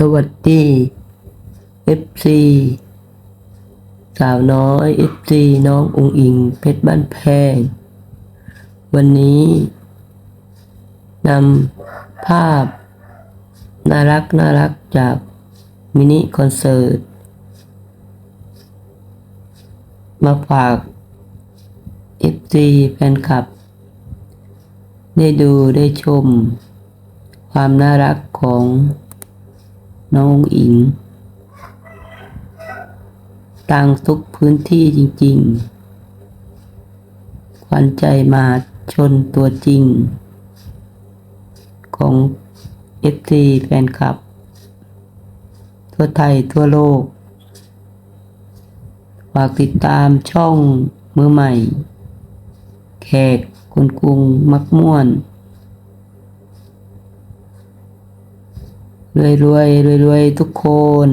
สวัสดี FC สาวน้อย FC น้ององอิง เพชรบ้านแพง วันนี้นำภาพ น่ารักน่ารักจากมินิคอนเสิร์ต มาฝาก FC แฟนคลับ ได้ดูได้ชม ความน่ารักของ น้องอิงต่างทุกพื้นที่จริงๆขวัญใจมาชนตัวจริง ของ FC แฟนคลับ ทั่วไทยทั่วโลก ฝากติดตามช่องมือใหม่ แขกคนกรุงมักม่วน รวยรวยรวยรวยๆทุกคน